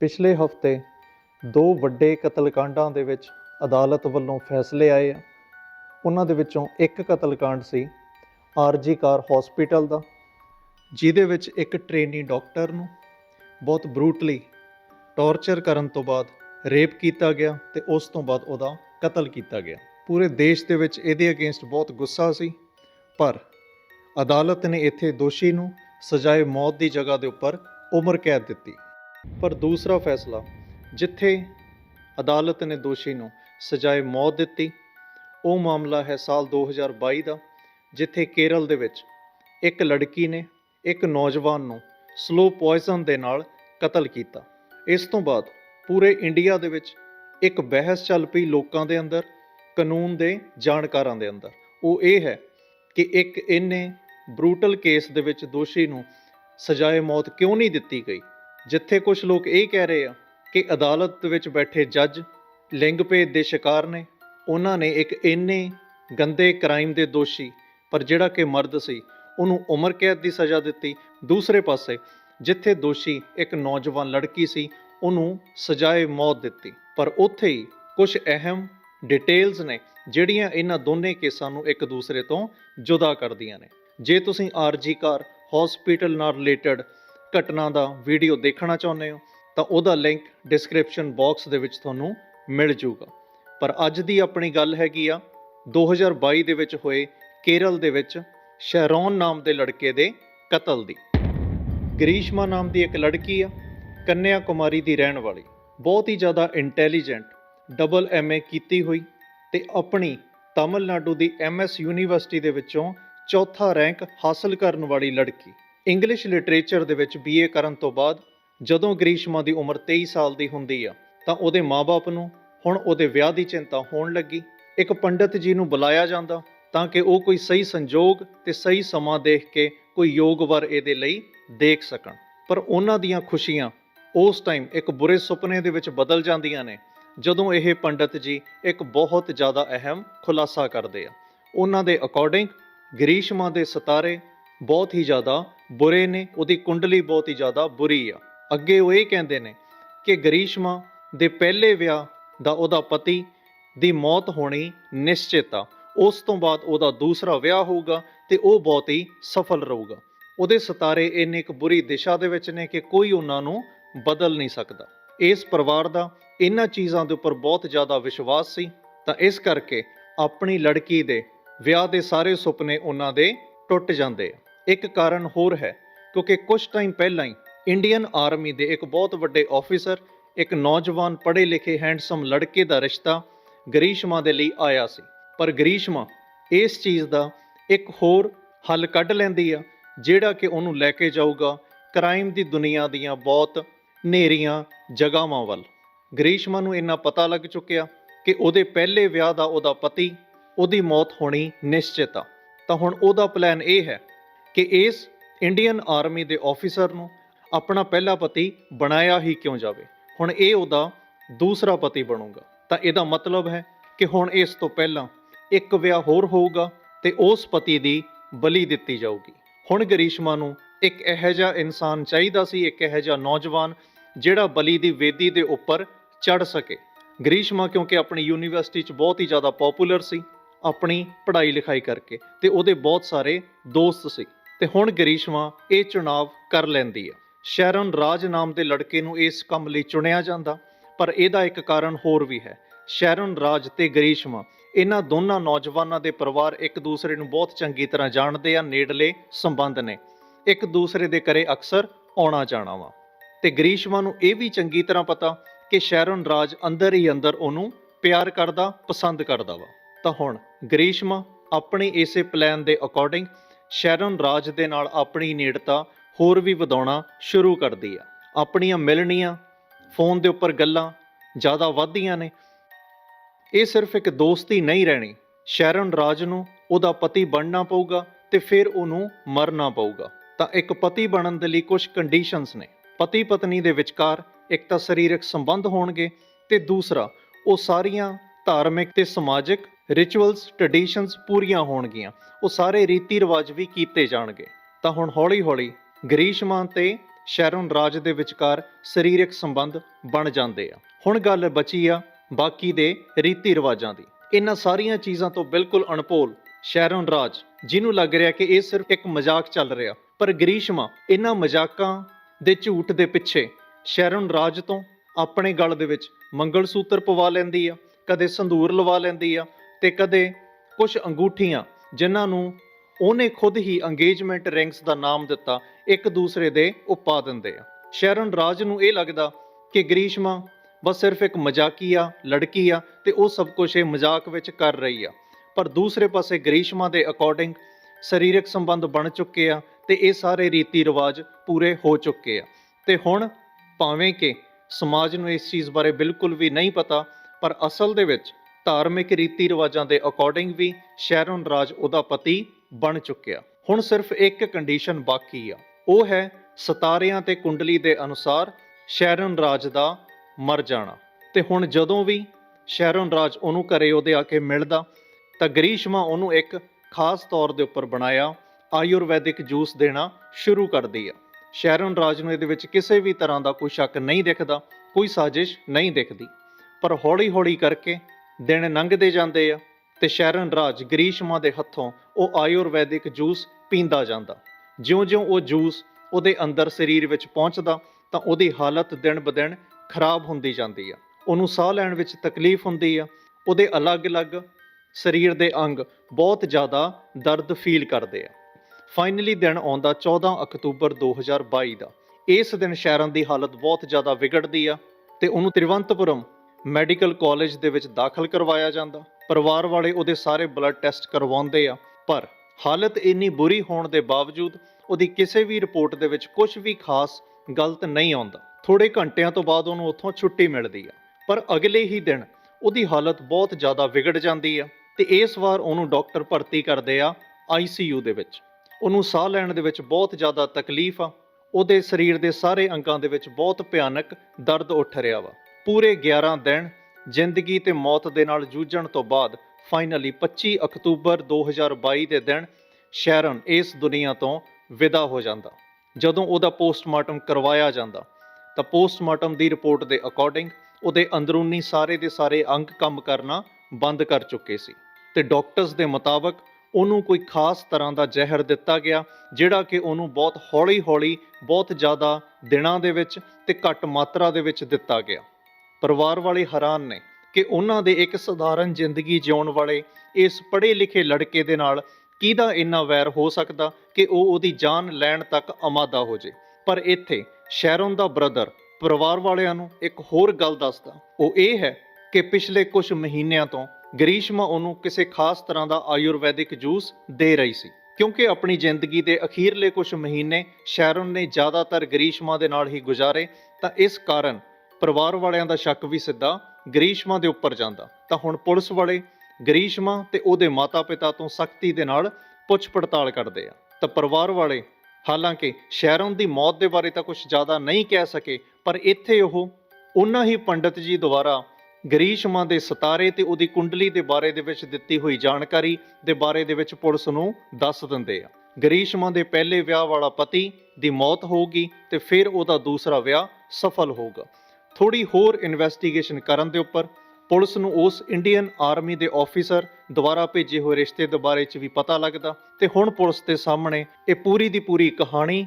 ਪਿਛਲੇ ਹਫ਼ਤੇ ਦੋ ਵੱਡੇ ਕਤਲकांडाਂ ਦੇ ਵਿੱਚ ਅਦਾਲਤ ਵੱਲੋਂ ਫੈਸਲੇ ਆਏ ਆ। ਉਹਨਾਂ ਦੇ ਵਿੱਚੋਂ ਇੱਕ ਕਤਲकांड ਸੀ ਆਰਜੀ ਕਾਰ ਹਸਪੀਟਲ ਦਾ, ਜਿਹਦੇ ਵਿੱਚ ਇੱਕ ਟ੍ਰੇਨੀ ਡਾਕਟਰ ਨੂੰ ਬਹੁਤ ਬਰੂਟਲੀ ਟੌਰਚਰ ਕਰਨ ਤੋਂ ਬਾਅਦ ਰੇਪ ਕੀਤਾ ਗਿਆ ਤੇ ਉਸ ਤੋਂ ਬਾਅਦ ਉਹਦਾ ਕਤਲ ਕੀਤਾ ਗਿਆ। ਪੂਰੇ ਦੇਸ਼ ਦੇ ਵਿੱਚ ਇਹਦੇ ਅਗੇਂਸਟ ਬਹੁਤ ਗੁੱਸਾ ਸੀ, ਪਰ ਅਦਾਲਤ ਨੇ ਇੱਥੇ ਦੋਸ਼ੀ ਨੂੰ ਸਜ਼ਾਏ ਮੌਤ ਦੀ ਜਗ੍ਹਾ ਦੇ ਉੱਪਰ ਉਮਰ ਕੈਦ ਦਿੱਤੀ। ਪਰ ਦੂਸਰਾ ਫੈਸਲਾ, ਜਿੱਥੇ ਅਦਾਲਤ ਨੇ ਦੋਸ਼ੀ ਨੂੰ ਸਜ਼ਾਏ ਮੌਤ ਦਿੱਤੀ, ਉਹ ਮਾਮਲਾ ਹੈ ਸਾਲ 2022 ਦਾ, ਜਿੱਥੇ ਕੇਰਲ ਦੇ ਵਿੱਚ ਇੱਕ ਲੜਕੀ ਨੇ ਇੱਕ ਨੌਜਵਾਨ ਨੂੰ ਸਲੋ ਪੋਇਜ਼ਨ ਦੇ ਨਾਲ ਕਤਲ ਕੀਤਾ। ਇਸ ਤੋਂ ਬਾਅਦ ਪੂਰੇ ਇੰਡੀਆ ਦੇ ਵਿੱਚ ਇੱਕ ਬਹਿਸ ਚੱਲ ਪਈ ਲੋਕਾਂ ਦੇ ਅੰਦਰ, ਕਾਨੂੰਨ ਦੇ ਜਾਣਕਾਰਾਂ ਦੇ ਅੰਦਰ। ਉਹ ਇਹ ਹੈ ਕਿ ਇੱਕ ਇੰਨੇ ਬਰੂਟਲ ਕੇਸ ਦੇ ਵਿੱਚ ਦੋਸ਼ੀ ਨੂੰ ਸਜ਼ਾਏ ਮੌਤ ਕਿਉਂ ਨਹੀਂ ਦਿੱਤੀ ਗਈ? ਜਿੱਥੇ ਕੁਝ ਲੋਕ ਇਹ ਕਹਿ ਰਹੇ ਆ ਕਿ ਅਦਾਲਤ ਵਿੱਚ ਬੈਠੇ ਜੱਜ ਲਿੰਗ ਭੇਦ ਦੇ ਸ਼ਿਕਾਰ ਨੇ। ਉਹਨਾਂ ਨੇ ਇੱਕ ਇੰਨੇ ਗੰਦੇ ਕ੍ਰਾਈਮ ਦੇ ਦੋਸ਼ੀ, ਪਰ ਜਿਹੜਾ ਕਿ ਮਰਦ ਸੀ, ਉਹਨੂੰ ਉਮਰ ਕੈਦ ਦੀ ਸਜ਼ਾ ਦਿੱਤੀ। ਦੂਸਰੇ ਪਾਸੇ, ਜਿੱਥੇ ਦੋਸ਼ੀ ਇੱਕ ਨੌਜਵਾਨ ਲੜਕੀ ਸੀ, ਉਹਨੂੰ ਸਜ਼ਾਏ ਮੌਤ ਦਿੱਤੀ। ਪਰ ਉੱਥੇ ਹੀ ਕੁਝ ਅਹਿਮ ਡਿਟੇਲਸ ਨੇ, ਜਿਹੜੀਆਂ ਇਹਨਾਂ ਦੋਨੇ ਕੇਸਾਂ ਨੂੰ ਇੱਕ ਦੂਸਰੇ ਤੋਂ ਜੁਦਾ ਕਰਦੀਆਂ ਨੇ। ਜੇ ਤੁਸੀਂ ਆਰਜੀ ਕਾਰ, ਹਸਪੀਟਲ ਨਾਲ ਰਿਲੇਟਡ ਘਟਨਾ ਦਾ ਵੀਡੀਓ ਦੇਖਣਾ ਚਾਹੁੰਦੇ ਹੋ, ਤਾਂ ਉਹਦਾ ਲਿੰਕ ਡਿਸਕ੍ਰਿਪਸ਼ਨ ਬਾਕਸ ਦੇ ਵਿੱਚ ਤੁਹਾਨੂੰ ਮਿਲ ਜਾਊਗਾ। ਪਰ ਅੱਜ ਦੀ ਆਪਣੀ ਗੱਲ ਹੈਗੀ ਆ 2022 ਦੇ ਵਿੱਚ ਹੋਏ ਕੇਰਲ ਦੇ ਵਿੱਚ ਸ਼ਹਿਰੌਨ ਨਾਮ ਦੇ ਲੜਕੇ ਦੇ ਕਤਲ ਦੀ। ਗਰੀਸ਼ਮਾ ਨਾਮ ਦੀ ਇੱਕ ਲੜਕੀ ਆ ਕੰਨਿਆ ਕੁਮਾਰੀ ਦੀ ਰਹਿਣ ਵਾਲੀ। ਬਹੁਤ ਹੀ ਜ਼ਿਆਦਾ ਇੰਟੈਲੀਜੈਂਟ ਡਬਲ ਐਮਏ ਕੀਤੀ ਹੋਈ ਤੇ ਆਪਣੀ ਤਾਮਿਲਨਾਡੂ ਦੀ ਐਮਐਸ ਯੂਨੀਵਰਸਿਟੀ ਦੇ ਵਿੱਚੋਂ ਚੌਥਾ ਰੈਂਕ ਹਾਸਲ ਕਰਨ ਵਾਲੀ ਲੜਕੀ। ਇੰਗਲਿਸ਼ ਲਿਟਰੇਚਰ ਦੇ ਵਿੱਚ ਬੀਏ ਕਰਨ ਤੋਂ ਬਾਅਦ, ਜਦੋਂ ਗਰੀਸ਼ਮਾ ਦੀ ਉਮਰ 23 ਸਾਲ ਦੀ ਹੁੰਦੀ ਆ, ਤਾਂ ਉਹਦੇ ਮਾਪੇ ਨੂੰ ਹੁਣ ਉਹਦੇ ਵਿਆਹ ਦੀ ਚਿੰਤਾ ਹੋਣ ਲੱਗੀ। ਇੱਕ ਪੰਡਿਤ ਜੀ ਨੂੰ ਬੁਲਾਇਆ ਜਾਂਦਾ ਤਾਂ ਕਿ ਉਹ ਕੋਈ ਸਹੀ ਸੰਜੋਗ ਤੇ ਸਹੀ ਸਮਾਂ ਦੇਖ ਕੇ ਕੋਈ ਯੋਗ ਵਰ ਇਹਦੇ ਲਈ ਦੇਖ ਸਕਣ। ਪਰ ਉਹਨਾਂ ਦੀਆਂ ਖੁਸ਼ੀਆਂ ਉਸ ਟਾਈਮ ਇੱਕ ਬੁਰੇ ਸੁਪਨੇ ਦੇ ਵਿੱਚ ਬਦਲ ਜਾਂਦੀਆਂ ਨੇ, ਜਦੋਂ ਇਹ ਪੰਡਿਤ ਜੀ ਇੱਕ ਬਹੁਤ ਜ਼ਿਆਦਾ ਅਹਿਮ ਖੁਲਾਸਾ ਕਰਦੇ ਆ। ਉਹਨਾਂ ਦੇ ਅਕੋਰਡਿੰਗ ਗਰੀਸ਼ਮਾ ਦੇ ਸਿਤਾਰੇ ਬਹੁਤ ਹੀ ਜ਼ਿਆਦਾ ਬੁਰੇ ਨੇ, ਉਹਦੀ ਕੁੰਡਲੀ ਬਹੁਤ ਹੀ ਜ਼ਿਆਦਾ ਬੁਰੀ ਆ। ਅੱਗੇ ਉਹ ਇਹ ਕਹਿੰਦੇ ਨੇ ਕਿ ਗਰੀਸ਼ਮਾ ਦੇ ਪਹਿਲੇ ਵਿਆਹ ਦਾ ਉਹਦਾ ਪਤੀ ਦੀ ਮੌਤ ਹੋਣੀ ਨਿਸ਼ਚਿਤ ਆ। ਉਸ ਤੋਂ ਬਾਅਦ ਉਹਦਾ ਦੂਸਰਾ ਵਿਆਹ ਹੋਊਗਾ ਤੇ ਉਹ ਬਹੁਤ ਹੀ ਸਫਲ ਰਹੂਗਾ। ਉਹਦੇ ਸਿਤਾਰੇ ਇੰਨੇ ਇੱਕ ਬੁਰੀ ਦਿਸ਼ਾ ਦੇ ਵਿੱਚ ਨੇ ਕਿ ਕੋਈ ਉਹਨਾਂ ਨੂੰ ਬਦਲ ਨਹੀਂ ਸਕਦਾ। ਇਸ ਪਰਿਵਾਰ ਦਾ ਇਹਨਾਂ ਚੀਜ਼ਾਂ ਦੇ ਉੱਪਰ ਬਹੁਤ ਜ਼ਿਆਦਾ ਵਿਸ਼ਵਾਸ ਸੀ। ਤਾਂ ਇਸ ਕਰਕੇ ਆਪਣੀ ਲੜਕੀ ਦੇ ਵਿਆਹ ਦੇ ਸਾਰੇ ਸੁਪਨੇ ਉਹਨਾਂ ਦੇ ਟੁੱਟ ਜਾਂਦੇ ਆ। ਇੱਕ ਕਾਰਨ ਹੋਰ ਹੈ, ਕਿਉਂਕਿ ਕੁਝ ਟਾਈਮ ਪਹਿਲਾਂ ਹੀ ਇੰਡੀਅਨ ਆਰਮੀ ਦੇ ਇੱਕ ਬਹੁਤ ਵੱਡੇ ਆਫੀਸਰ ਇੱਕ ਨੌਜਵਾਨ ਪੜ੍ਹੇ ਲਿਖੇ ਹੈਂਡਸਮ ਲੜਕੇ ਦਾ ਰਿਸ਼ਤਾ ਗਰੀਸ਼ਮਾ ਦੇ ਲਈ ਆਇਆ ਸੀ। ਪਰ ਗਰੀਸ਼ਮਾ ਇਸ ਚੀਜ਼ ਦਾ ਇੱਕ ਹੋਰ ਹੱਲ ਕੱਢ ਲੈਂਦੀ ਆ, ਜਿਹੜਾ ਕਿ ਉਹਨੂੰ ਲੈ ਕੇ ਜਾਊਗਾ ਕ੍ਰਾਈਮ ਦੀ ਦੁਨੀਆ ਦੀਆਂ ਬਹੁਤ ਨੇਰੀਆਂ ਜਗ੍ਹਾਵਾਂ ਵੱਲ। ਗਰੀਸ਼ਮਾ ਨੂੰ ਇੰਨਾ ਪਤਾ ਲੱਗ ਚੁੱਕਿਆ ਕਿ ਉਹਦੇ ਪਹਿਲੇ ਵਿਆਹ ਦਾ ਉਹਦਾ ਪਤੀ, ਉਹਦੀ ਮੌਤ ਹੋਣੀ ਨਿਸ਼ਚਿਤ ਆ। ਤਾਂ ਹੁਣ ਉਹਦਾ ਪਲਾਨ ਇਹ ਹੈ ਕਿ ਇਸ ਇੰਡੀਅਨ ਆਰਮੀ ਦੇ ਆਫੀਸਰ ਨੂੰ ਆਪਣਾ ਪਹਿਲਾ ਪਤੀ ਬਣਾਇਆ ਹੀ ਕਿਉਂ ਜਾਵੇ? ਹੁਣ ਇਹ ਉਹਦਾ ਦੂਸਰਾ ਪਤੀ ਬਣੂਗਾ। ਤਾਂ ਇਹਦਾ ਮਤਲਬ ਹੈ ਕਿ ਹੁਣ ਇਸ ਤੋਂ ਪਹਿਲਾਂ ਇੱਕ ਵਿਆਹ ਹੋਰ ਹੋਊਗਾ ਤੇ ਉਸ ਪਤੀ ਦੀ ਬਲੀ ਦਿੱਤੀ ਜਾਊਗੀ। ਹੁਣ ਗਰੀਸ਼ਮਾ ਨੂੰ ਇੱਕ ਇਹੋ ਜਿਹਾ ਇਨਸਾਨ ਚਾਹੀਦਾ ਸੀ, ਇੱਕ ਇਹੋ ਜਿਹਾ ਨੌਜਵਾਨ ਜਿਹੜਾ ਬਲੀ ਦੀ ਵੇਦੀ ਦੇ ਉੱਪਰ ਚੜ ਸਕੇ। ਗਰੀਸ਼ਮਾ ਕਿਉਂਕਿ ਆਪਣੀ ਯੂਨੀਵਰਸਿਟੀ 'ਚ ਬਹੁਤ ਹੀ ਜ਼ਿਆਦਾ ਪਪੂਲਰ ਸੀ, ਆਪਣੀ ਪੜ੍ਹਾਈ ਲਿਖਾਈ ਕਰਕੇ ਤੇ ਉਹਦੇ ਬਹੁਤ ਸਾਰੇ ਦੋਸਤ ਸੀ। ਤੇ ਹੁਣ ਗਰੀਸ਼ਮਾ ਇਹ ਚੁਣਾਵ ਕਰ ਲੈਂਦੀ ਆ। ਸ਼ੈਰਨ ਰਾਜ ਨਾਮ ਦੇ ਲੜਕੇ ਨੂੰ ਇਸ ਕੰਮ ਲਈ ਚੁਣਿਆ ਜਾਂਦਾ, ਪਰ ਇਹਦਾ ਇੱਕ ਕਾਰਨ ਹੋਰ ਵੀ ਹੈ। ਸ਼ੈਰਨ ਰਾਜ ਤੇ ਗਰੀਸ਼ਮਾ ਇਹਨਾਂ ਦੋਨਾਂ ਨੌਜਵਾਨਾਂ ਦੇ ਪਰਿਵਾਰ ਇੱਕ ਦੂਸਰੇ ਨੂੰ ਬਹੁਤ ਚੰਗੀ ਤਰ੍ਹਾਂ ਜਾਣਦੇ ਆ, ਨੇੜਲੇ ਸੰਬੰਧ ਨੇ। ਇੱਕ ਦੂਸਰੇ ਦੇ ਘਰੇ ਅਕਸਰ ਆਉਣਾ ਜਾਣਾ ਵਾ। ਤੇ ਗਰੀਸ਼ਮਾ ਨੂੰ ਇਹ ਵੀ ਚੰਗੀ ਤਰ੍ਹਾਂ ਪਤਾ ਕਿ ਸ਼ੈਰਨ ਰਾਜ ਅੰਦਰ ਹੀ ਅੰਦਰ ਉਹਨੂੰ ਪਿਆਰ ਕਰਦਾ, ਪਸੰਦ ਕਰਦਾ ਵਾ। ਤਾਂ ਹੁਣ ਗਰੀਸ਼ਮਾ ਆਪਣੇ ਇਸੇ ਪਲਾਨ ਦੇ ਅਕੋਰਡਿੰਗ ਸ਼ੈਰਨ ਰਾਜ ਦੇ ਨਾਲ ਆਪਣੀ ਨੇੜਤਾ ਹੋਰ ਵੀ ਵਧਾਉਣਾ ਸ਼ੁਰੂ ਕਰਦੀ ਆ। ਆਪਣੀਆਂ ਮਿਲਣੀਆਂ, ਫੋਨ ਦੇ ਉੱਪਰ ਗੱਲਾਂ ਜ਼ਿਆਦਾ ਵੱਧਦੀਆਂ ਨੇ। ਇਹ ਸਿਰਫ ਇੱਕ ਦੋਸਤੀ ਨਹੀਂ ਰਹਿਣੀ। ਸ਼ੈਰਨ ਰਾਜ ਨੂੰ ਉਹਦਾ ਪਤੀ ਬਣਨਾ ਪਊਗਾ ਤੇ ਫਿਰ ਉਹਨੂੰ ਮਰਨਾ ਪਊਗਾ। ਤਾਂ ਇੱਕ ਪਤੀ ਬਣਨ ਦੇ ਲਈ ਕੁਝ ਕੰਡੀਸ਼ਨਸ ਨੇ। ਪਤੀ ਪਤਨੀ ਦੇ ਵਿਚਕਾਰ ਇੱਕ ਤਾਂ ਸਰੀਰਕ ਸੰਬੰਧ ਹੋਣਗੇ ਤੇ ਦੂਸਰਾ ਉਹ ਸਾਰੀਆਂ ਧਾਰਮਿਕ ਤੇ ਸਮਾਜਿਕ ਰਿਚੁਅਲਸ ਟ੍ਰੈਡੀਸ਼ਨਸ ਪੂਰੀਆਂ ਹੋਣਗੀਆਂ। ਉਹ ਸਾਰੇ ਰੀਤੀ ਰਿਵਾਜ ਵੀ ਕੀਤੇ ਜਾਣਗੇ। ਤਾਂ ਹੁਣ ਹੌਲੀ-ਹੌਲੀ ਗਰੀਸ਼ਮਾ ਤੇ ਸ਼ੈਰਨ ਰਾਜ ਦੇ ਵਿਚਕਾਰ ਸਰੀਰਕ ਸੰਬੰਧ ਬਣ ਜਾਂਦੇ ਆ। ਹੁਣ ਗੱਲ ਬਚੀ ਆ ਬਾਕੀ ਦੇ ਰੀਤੀ ਰਿਵਾਜਾਂ ਦੀ। ਇਹਨਾਂ ਸਾਰੀਆਂ ਚੀਜ਼ਾਂ ਤੋਂ ਬਿਲਕੁਲ ਅਣਭੋਲ ਸ਼ੈਰਨ ਰਾਜ, ਜਿਹਨੂੰ ਲੱਗ ਰਿਹਾ ਕਿ ਇਹ ਸਿਰਫ ਇੱਕ ਮਜ਼ਾਕ ਚੱਲ ਰਿਹਾ। ਪਰ ਗ੍ਰੀਸ਼ਮਾ ਇਹਨਾਂ ਮਜ਼ਾਕਾਂ ਦੇ ਝੂਠ ਦੇ ਪਿੱਛੇ ਸ਼ੈਰਨ ਰਾਜ ਤੋਂ ਆਪਣੇ ਗਲ ਦੇ ਵਿੱਚ ਮੰਗਲ ਸੂਤਰ ਪਵਾ ਲੈਂਦੀ ਆ, ਕਦੇ ਸੰਧੂਰ ਲਵਾ ਲੈਂਦੀ ਆ ਤੇ ਕਦੇ ਕੁਝ ਅੰਗੂਠੀਆਂ ਜਿਨ੍ਹਾਂ ਨੂੰ ਉਹਨੇ ਖੁਦ ਹੀ ਅੰਗੇਜਮੈਂਟ ਰਿੰਗਸ ਦਾ ਨਾਮ ਦਿੱਤਾ, ਇੱਕ ਦੂਸਰੇ ਦੇ ਉਪਾ ਦਿੰਦੇ ਆ। ਸ਼ੈਰਨ ਰਾਜ ਨੂੰ ਇਹ ਲੱਗਦਾ ਕਿ ਗ੍ਰੀਸ਼ਮਾ ਬਸ ਸਿਰਫ ਇੱਕ ਮਜ਼ਾਕੀਆ ਲੜਕੀ ਆ ਤੇ ਉਹ ਸਭ ਕੁਝ ਇਹ ਮਜ਼ਾਕ ਵਿੱਚ ਕਰ ਰਹੀ ਆ। ਪਰ ਦੂਸਰੇ ਪਾਸੇ ਗ੍ਰੀਸ਼ਮਾ ਦੇ ਅਕੋਰਡਿੰਗ ਸਰੀਰਕ ਸੰਬੰਧ ਬਣ ਚੁੱਕੇ ਆ ਤੇ ਇਹ ਸਾਰੇ ਰੀਤੀ ਰਿਵਾਜ ਪੂਰੇ ਹੋ ਚੁੱਕੇ ਆ। ਤੇ ਹੁਣ ਭਾਵੇਂ ਕਿ ਸਮਾਜ ਨੂੰ ਇਸ ਚੀਜ਼ ਬਾਰੇ ਬਿਲਕੁਲ ਵੀ ਨਹੀਂ ਪਤਾ, ਪਰ ਅਸਲ ਦੇ ਵਿੱਚ ਧਾਰਮਿਕ ਰੀਤੀ ਰਿਵਾਜਾਂ ਦੇ ਅਕੋਰਡਿੰਗ ਵੀ ਸ਼ੈਰਨ ਰਾਜ ਉਹਦਾ ਪਤੀ ਬਣ ਚੁੱਕਿਆ। ਹੁਣ ਸਿਰਫ ਇੱਕ ਕੰਡੀਸ਼ਨ ਬਾਕੀ ਆ, ਉਹ ਹੈ ਸਤਾਰਿਆਂ ਤੇ ਕੁੰਡਲੀ ਦੇ ਅਨੁਸਾਰ ਸ਼ੈਰਨ ਰਾਜ ਦਾ ਮਰ ਜਾਣਾ। ਤੇ ਹੁਣ ਜਦੋਂ ਵੀ ਸ਼ੈਰਨ ਰਾਜ ਉਹਨੂੰ ਘਰੇ ਉਹਦੇ ਆ ਕੇ ਮਿਲਦਾ, ਤਾਂ ਗਰੀਸ਼ਮਾ ਉਹਨੂੰ ਇੱਕ ਖਾਸ ਤੌਰ ਦੇ ਉੱਪਰ ਬਣਾਇਆ, ਆਯੁਰਵੈਦਿਕ ਜੂਸ ਦੇਣਾ ਸ਼ੁਰੂ ਕਰਦੀ ਆ। ਸ਼ੈਰਨ ਰਾਜ ਨੂੰ ਇਹਦੇ ਵਿੱਚ ਕਿਸੇ ਵੀ ਤਰ੍ਹਾਂ ਦਾ ਕੋਈ ਸ਼ੱਕ ਨਹੀਂ ਦਿਖਦਾ, ਕੋਈ ਸਾਜ਼ਿਸ਼ ਨਹੀਂ ਦਿਖਦੀ। ਪਰ ਹੌਲੀ-ਹੌਲੀ ਕਰਕੇ ਦਿਨ ਲੰਘਦੇ ਜਾਂਦੇ ਆ ਤੇ ਸ਼ਹਿਰਨ ਰਾਜ ਗਰੀਸ਼ਮਾ ਦੇ ਹੱਥੋਂ ਉਹ ਆਯੁਰਵੈਦਿਕ ਜੂਸ ਪੀਂਦਾ ਜਾਂਦਾ। ਜਿਉਂ-ਜਿਉਂ ਉਹ ਜੂਸ ਉਹਦੇ ਅੰਦਰ ਸਰੀਰ ਵਿੱਚ ਪਹੁੰਚਦਾ ਤਾਂ ਉਹਦੀ ਹਾਲਤ ਦਿਨ-ਬਦਿਨ ਖਰਾਬ ਹੁੰਦੀ ਜਾਂਦੀ ਆ। ਉਹਨੂੰ ਸਾਹ ਲੈਣ ਵਿੱਚ ਤਕਲੀਫ ਹੁੰਦੀ ਆ। ਉਹਦੇ ਅਲੱਗ-ਅਲੱਗ ਸਰੀਰ ਦੇ ਅੰਗ ਬਹੁਤ ਜ਼ਿਆਦਾ ਦਰਦ ਫੀਲ ਕਰਦੇ ਆ। ਫਾਈਨਲੀ ਦਿਨ ਆਉਂਦਾ 14 ਅਕਤੂਬਰ 2022 ਦਾ। ਇਸ ਦਿਨ ਸ਼ਹਿਰਨ ਦੀ ਹਾਲਤ ਬਹੁਤ ਜ਼ਿਆਦਾ ਵਿਗੜਦੀ ਆ ਤੇ ਉਹਨੂੰ ਤ੍ਰਿਵੰਤਪੁਰਮ ਮੈਡੀਕਲ ਕਾਲਜ ਦੇ ਵਿੱਚ ਦਾਖਲ ਕਰਵਾਇਆ ਜਾਂਦਾ। ਪਰਿਵਾਰ ਵਾਲੇ ਉਹਦੇ ਸਾਰੇ ਬਲੱਡ ਟੈਸਟ ਕਰਵਾਉਂਦੇ ਆ। ਪਰ ਹਾਲਤ ਇੰਨੀ ਬੁਰੀ ਹੋਣ ਦੇ ਬਾਵਜੂਦ ਉਹਦੀ ਕਿਸੇ ਵੀ ਰਿਪੋਰਟ ਦੇ ਵਿੱਚ ਕੁਝ ਵੀ ਖਾਸ ਗਲਤ ਨਹੀਂ ਆਉਂਦਾ। ਥੋੜੇ ਘੰਟਿਆਂ ਤੋਂ ਬਾਅਦ ਉਹਨੂੰ ਉੱਥੋਂ ਛੁੱਟੀ ਮਿਲਦੀ ਆ। ਪਰ ਅਗਲੇ ਹੀ ਦਿਨ ਉਹਦੀ ਹਾਲਤ ਬਹੁਤ ਜ਼ਿਆਦਾ ਵਿਗੜ ਜਾਂਦੀ ਆ ਤੇ ਇਸ ਵਾਰ ਉਹਨੂੰ ਡਾਕਟਰ ਭਰਤੀ ਕਰਦੇ ਆ ਆਈਸੀਯੂ ਦੇ ਵਿੱਚ। ਉਹਨੂੰ ਸਾਹ ਲੈਣ ਦੇ ਵਿੱਚ ਬਹੁਤ ਜ਼ਿਆਦਾ ਤਕਲੀਫ ਆ। ਉਹਦੇ ਸਰੀਰ ਦੇ ਸਾਰੇ ਅੰਗਾਂ ਦੇ ਵਿੱਚ ਬਹੁਤ ਭਿਆਨਕ ਦਰਦ ਉੱਠ ਰਿਹਾ ਵਾ। ਪੂਰੇ 11 ਦਿਨ ਜ਼ਿੰਦਗੀ ਤੇ ਮੌਤ ਦੇ ਨਾਲ ਜੂਝਣ ਤੋਂ ਬਾਅਦ ਫਾਈਨਲੀ 25 ਅਕਤੂਬਰ 2022 ਦੇ ਦਿਨ ਸ਼ੈਰਨ ਇਸ ਦੁਨੀਆ ਤੋਂ ਵਿਦਾ ਹੋ ਜਾਂਦਾ। ਜਦੋਂ ਉਹਦਾ ਪੋਸਟਮਾਰਟਮ ਕਰਵਾਇਆ ਜਾਂਦਾ, ਤਾਂ ਪੋਸਟਮਾਰਟਮ ਦੀ ਰਿਪੋਰਟ ਦੇ ਅਕੋਰਡਿੰਗ ਉਹਦੇ ਅੰਦਰੂਨੀ ਸਾਰੇ ਦੇ ਸਾਰੇ ਅੰਗ ਕੰਮ ਕਰਨਾ ਬੰਦ ਕਰ ਚੁੱਕੇ ਸੀ ਤੇ ਡਾਕਟਰਸ ਦੇ ਮੁਤਾਬਕ ਉਹਨੂੰ ਕੋਈ ਖਾਸ ਤਰ੍ਹਾਂ ਦਾ ਜ਼ਹਿਰ ਦਿੱਤਾ ਗਿਆ, ਜਿਹੜਾ ਕਿ ਉਹਨੂੰ ਬਹੁਤ ਹੌਲੀ-ਹੌਲੀ ਬਹੁਤ ਜ਼ਿਆਦਾ ਦਿਨਾਂ ਦੇ ਵਿੱਚ ਤੇ ਘੱਟ ਮਾਤਰਾ ਦੇ ਵਿੱਚ ਦਿੱਤਾ ਗਿਆ। ਪਰਿਵਾਰ ਵਾਲੇ ਹੈਰਾਨ ਨੇ ਕਿ ਉਹਨਾਂ ਦੇ ਇੱਕ ਸਧਾਰਨ ਜ਼ਿੰਦਗੀ ਜਿਉਣ ਵਾਲੇ ਇਸ ਪੜ੍ਹੇ ਲਿਖੇ ਲੜਕੇ ਦੇ ਨਾਲ ਕਿਹਦਾ ਇੰਨਾ ਵੈਰ ਹੋ ਸਕਦਾ ਕਿ ਉਹ ਉਹਦੀ ਜਾਨ ਲੈਣ ਤੱਕ ਅਮਾਦਾ ਹੋ ਜੇ। ਪਰ ਇੱਥੇ ਸ਼ੈਰੋਨ ਦਾ ਬ੍ਰਦਰ ਪਰਿਵਾਰ ਵਾਲਿਆਂ ਨੂੰ ਇੱਕ ਹੋਰ ਗੱਲ ਦੱਸਦਾ। ਉਹ ਇਹ ਹੈ ਕਿ ਪਿਛਲੇ ਕੁਝ ਮਹੀਨਿਆਂ ਤੋਂ ਗਰੀਸ਼ਮਾ ਉਹਨੂੰ ਕਿਸੇ ਖਾਸ ਤਰ੍ਹਾਂ ਦਾ ਆਯੁਰਵੈਦਿਕ ਜੂਸ ਦੇ ਰਹੀ ਸੀ। ਕਿਉਂਕਿ ਆਪਣੀ ਜ਼ਿੰਦਗੀ ਦੇ ਅਖੀਰਲੇ ਕੁਝ ਮਹੀਨੇ ਸ਼ੈਰੋਨ ਨੇ ਜ਼ਿਆਦਾਤਰ ਗਰੀਸ਼ਮਾ ਦੇ ਨਾਲ ਹੀ ਗੁਜ਼ਾਰੇ, ਤਾਂ ਇਸ ਕਾਰਨ ਪਰਿਵਾਰ ਵਾਲਿਆਂ ਦਾ ਸ਼ੱਕ ਵੀ ਸਿੱਧਾ, ਗਰੀਸ਼ਮਾ ਦੇ ਉੱਪਰ ਜਾਂਦਾ। ਤਾਂ ਹੁਣ ਪੁਲਿਸ ਵਾਲੇ ਗਰੀਸ਼ਮਾ ਤੇ ਉਹਦੇ ਮਾਤਾ-ਪਿਤਾ ਤੋਂ ਸਖਤੀ ਦੇ ਨਾਲ ਪੁੱਛ ਪੜਤਾਲ ਕਰਦੇ ਆ। ਤਾਂ ਪਰਿਵਾਰ ਵਾਲੇ ਹਾਲਾਂਕਿ ਸ਼ਹਿਰੋਂ ਦੀ ਮੌਤ ਦੇ ਬਾਰੇ ਤਾਂ ਕੁਝ ਜ਼ਿਆਦਾ ਨਹੀਂ ਕਹਿ ਸਕੇ, ਪਰ ਇੱਥੇ ਉਹ ਉਹਨਾਂ ਹੀ ਪੰਡਤ ਜੀ ਦੁਆਰਾ ਗਰੀਸ਼ਮਾ ਦੇ ਸਿਤਾਰੇ ਤੇ ਉਹਦੀ ਕੁੰਡਲੀ ਦੇ ਬਾਰੇ ਦੇ ਵਿੱਚ ਦਿੱਤੀ ਹੋਈ ਜਾਣਕਾਰੀ ਦੇ ਬਾਰੇ ਦੇ ਵਿੱਚ ਪੁਲਿਸ ਨੂੰ ਦੱਸ ਦਿੰਦੇ ਆ। ਗਰੀਸ਼ਮਾ ਦੇ ਪਹਿਲੇ ਵਿਆਹ ਵਾਲਾ ਪਤੀ ਦੀ ਮੌਤ ਹੋਊਗੀ ਤੇ ਫਿਰ ਉਹਦਾ ਦੂਸਰਾ ਵਿਆਹ ਸਫਲ ਹੋਊਗਾ ਥੋੜੀ ਹੋਰ ਇਨਵੈਸਟੀਗੇਸ਼ਨ ਕਰਨ ਦੇ ਉੱਪਰ ਪੁਲਿਸ ਨੂੰ ਉਸ ਇੰਡੀਅਨ ਆਰਮੀ ਦੇ ਆਫੀਸਰ ਦੁਆਰਾ ਭੇਜੇ ਹੋਏ ਰਿਸ਼ਤੇ ਦੇ ਬਾਰੇ 'ਚ ਵੀ ਪਤਾ ਲੱਗਦਾ ਤੇ ਹੁਣ ਪੁਲਿਸ ਦੇ ਸਾਹਮਣੇ ਇਹ ਪੂਰੀ ਦੀ ਪੂਰੀ ਕਹਾਣੀ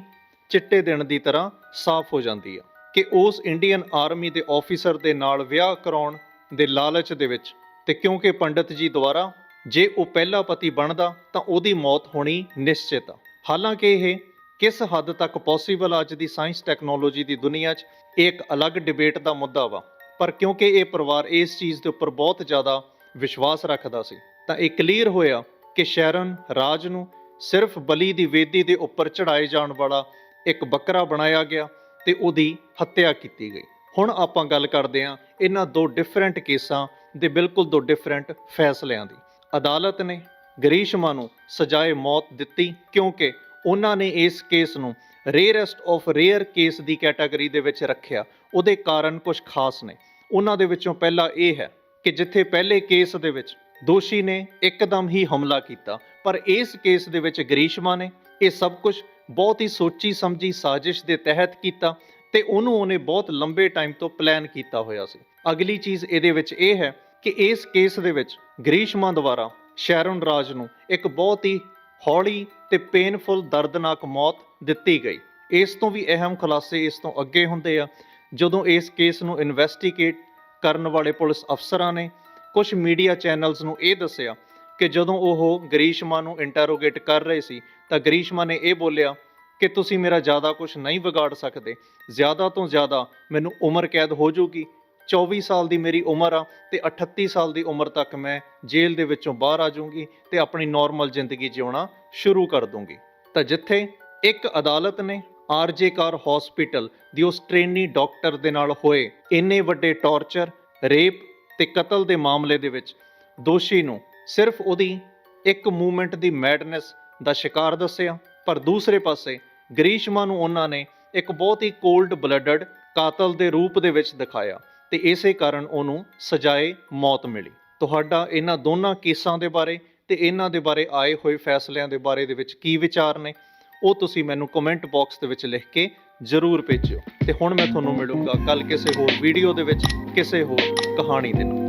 ਚਿੱਟੇ ਦਿਨ ਦੀ ਤਰ੍ਹਾਂ ਸਾਫ਼ ਹੋ ਜਾਂਦੀ ਆ ਕਿ ਉਸ ਇੰਡੀਅਨ ਆਰਮੀ ਦੇ ਆਫੀਸਰ ਦੇ ਨਾਲ ਵਿਆਹ ਕਰਾਉਣ ਦੇ ਲਾਲਚ ਦੇ ਵਿੱਚ ਤੇ ਕਿਉਂਕਿ ਪੰਡਤ ਜੀ ਦੁਆਰਾ ਜੇ ਉਹ ਪਹਿਲਾ ਪਤੀ ਬਣਦਾ ਤਾਂ ਉਹਦੀ ਮੌਤ ਹੋਣੀ ਨਿਸ਼ਚਿਤ ਆ। ਹਾਲਾਂਕਿ ਇਹ ਕਿਸ ਹੱਦ ਤੱਕ ਪੋਸੀਬਲ ਅੱਜ ਦੀ ਸਾਇੰਸ ਟੈਕਨੋਲੋਜੀ ਦੀ ਦੁਨੀਆ 'ਚ? ਇਹ ਇੱਕ ਅਲੱਗ ਡਿਬੇਟ ਦਾ ਮੁੱਦਾ ਵਾ। ਪਰ ਕਿਉਂਕਿ ਇਹ ਪਰਿਵਾਰ ਇਸ ਚੀਜ਼ ਦੇ ਉੱਪਰ ਬਹੁਤ ਜ਼ਿਆਦਾ ਵਿਸ਼ਵਾਸ ਰੱਖਦਾ ਸੀ, ਤਾਂ ਇਹ ਕਲੀਅਰ ਹੋਇਆ ਕਿ ਸ਼ੈਰਨ ਰਾਜ ਨੂੰ ਸਿਰਫ ਬਲੀ ਦੀ ਵੇਦੀ ਦੇ ਉੱਪਰ ਚੜਾਏ ਜਾਣ ਵਾਲਾ ਇੱਕ ਬੱਕਰਾ ਬਣਾਇਆ ਗਿਆ ਤੇ ਉਹਦੀ ਹੱਤਿਆ ਕੀਤੀ ਗਈ। ਹੁਣ ਆਪਾਂ ਗੱਲ ਕਰਦੇ ਹਾਂ ਇਹਨਾਂ ਦੋ ਡਿਫਰੈਂਟ ਕੇਸਾਂ ਦੇ ਬਿਲਕੁਲ ਦੋ ਡਿਫਰੈਂਟ ਫੈਸਲਿਆਂ ਦੀ। ਅਦਾਲਤ ਨੇ ਗਰੀਸ਼ਮਾ ਨੂੰ ਸਜ਼ਾਏ ਮੌਤ ਦਿੱਤੀ ਕਿਉਂਕਿ ਉਹਨਾਂ ਨੇ ਇਸ ਕੇਸ ਨੂੰ ਰੇਅਰੈਸਟ ਆਫ ਰੇਅਰ ਕੇਸ ਦੀ ਕੈਟਾਗਰੀ ਦੇ ਵਿੱਚ ਰੱਖਿਆ। ਉਹਦੇ ਕਾਰਨ ਕੁਝ ਖਾਸ ਨੇ। ਉਹਨਾਂ ਦੇ ਵਿੱਚੋਂ ਪਹਿਲਾ ਇਹ ਹੈ ਕਿ ਜਿੱਥੇ ਪਹਿਲੇ ਕੇਸ ਦੇ ਵਿੱਚ ਦੋਸ਼ੀ ਨੇ ਇੱਕਦਮ ਹੀ ਹਮਲਾ ਕੀਤਾ, ਪਰ ਇਸ ਕੇਸ ਦੇ ਵਿੱਚ ਗਰੀਸ਼ਮਾ ਨੇ ਇਹ ਸਭ ਕੁਝ ਬਹੁਤ ਹੀ ਸੋਚੀ ਸਮਝੀ ਸਾਜ਼ਿਸ਼ ਦੇ ਤਹਿਤ ਕੀਤਾ ਤੇ ਉਹਨੂੰ ਉਹਨੇ ਬਹੁਤ ਲੰਬੇ ਟਾਈਮ ਤੋਂ ਪਲਾਨ ਕੀਤਾ ਹੋਇਆ ਸੀ। ਅਗਲੀ ਚੀਜ਼ ਇਹਦੇ ਵਿੱਚ ਇਹ ਹੈ ਕਿ ਇਸ ਕੇਸ ਦੇ ਵਿੱਚ ਗ੍ਰੀਸ਼ਮਾ ਦੁਆਰਾ ਸ਼ੈਰਨ ਰਾਜ ਨੂੰ ਇੱਕ ਬਹੁਤ ਹੀ ਹੌਲੀ ਤੇ ਪੇਨਫੁਲ ਦਰਦਨਾਕ ਮੌਤ ਦਿੱਤੀ ਗਈ। ਇਸ ਤੋਂ ਵੀ ਅਹਿਮ ਖੁਲਾਸੇ ਇਸ ਤੋਂ ਅੱਗੇ ਹੁੰਦੇ ਆ। ਜਦੋਂ ਇਸ ਕੇਸ ਨੂੰ ਇਨਵੈਸਟੀਗੇਟ ਕਰਨ ਵਾਲੇ ਪੁਲਿਸ ਅਫਸਰਾਂ ਨੇ, ਕੁਝ ਮੀਡੀਆ ਚੈਨਲਸ ਨੂੰ ਇਹ ਦੱਸਿਆ ਕਿ ਜਦੋਂ ਉਹ ਗਰੀਸ਼ਮਾ ਨੂੰ ਇੰਟਰੋਗੇਟ ਕਰ ਰਹੇ ਸੀ, ਤਾਂ ਗਰੀਸ਼ਮਾ ਨੇ ਇਹ ਬੋਲਿਆ ਕਿ ਤੁਸੀਂ ਮੇਰਾ ਜ਼ਿਆਦਾ ਕੁਝ ਨਹੀਂ ਵਿਗਾੜ ਸਕਦੇ। ਜ਼ਿਆਦਾ ਤੋਂ ਜ਼ਿਆਦਾ ਮੈਨੂੰ ਉਮਰ ਕੈਦ ਹੋ ਜਾਊਗੀ। 24 ਸਾਲ ਦੀ ਮੇਰੀ ਉਮਰ ਆ ਤੇ 38 ਸਾਲ ਦੀ ਉਮਰ ਤੱਕ ਮੈਂ ਜੇਲ੍ਹ ਦੇ ਵਿੱਚੋਂ ਬਾਹਰ ਆ ਜਾਊਂਗੀ ਤੇ ਆਪਣੀ ਨਾਰਮਲ ਜ਼ਿੰਦਗੀ ਜਿਉਣਾ ਸ਼ੁਰੂ ਕਰ ਦੂੰਗੀ ਤਾਂ ਜਿੱਥੇ ਇੱਕ ਅਦਾਲਤ ਨੇ ਆਰਜੇ ਕਾਰ ਹਸਪੀਟਲ ਦੀ ਉਸ ਟ੍ਰੇਨੀ ਡਾਕਟਰ ਦੇ ਨਾਲ ਹੋਏ ਇੰਨੇ ਵੱਡੇ ਟੌਰਚਰ ਰੇਪ ਤੇ ਕਤਲ ਦੇ ਮਾਮਲੇ ਦੇ ਵਿੱਚ ਦੋਸ਼ੀ ਨੂੰ ਸਿਰਫ ਉਹਦੀ ਇੱਕ ਮੂਵਮੈਂਟ ਦੀ ਮੈਡਨੈਸ ਦਾ ਸ਼ਿਕਾਰ ਦੱਸਿਆ, ਪਰ ਦੂਸਰੇ ਪਾਸੇ ਗਰੀਸ਼ਮਾ ਨੂੰ ਉਹਨਾਂ ਨੇ ਇੱਕ ਬਹੁਤ ਹੀ ਕੋਲਡ ਬਲੱਡਡ ਕਾਤਲ ਦੇ ਰੂਪ ਦੇ ਵਿੱਚ ਦਿਖਾਇਆ। ਤੇ ਇਸੇ ਕਾਰਨ ਉਹਨੂੰ ਸਜ਼ਾਏ ਮੌਤ ਮਿਲੀ। ਤੁਹਾਡਾ ਇਹਨਾਂ ਦੋਨਾਂ ਕੇਸਾਂ ਦੇ ਬਾਰੇ ਤੇ ਇਹਨਾਂ ਦੇ ਬਾਰੇ ਆਏ ਹੋਏ ਫੈਸਲਿਆਂ ਦੇ ਬਾਰੇ ਦੇ ਵਿੱਚ ਕੀ ਵਿਚਾਰ ਨੇ, ਉਹ ਤੁਸੀਂ ਮੈਨੂੰ ਕਮੈਂਟ ਬਾਕਸ ਦੇ ਵਿੱਚ ਲਿਖ ਕੇ ਜ਼ਰੂਰ ਭੇਜਿਓ। ਤੇ ਹੁਣ ਮੈਂ ਤੁਹਾਨੂੰ ਮਿਲੂੰਗਾ ਕੱਲ ਕਿਸੇ ਹੋਰ ਵੀਡੀਓ ਦੇ ਵਿੱਚ, ਕਿਸੇ ਹੋਰ ਕਹਾਣੀ ਦੇ ਨਾਲ।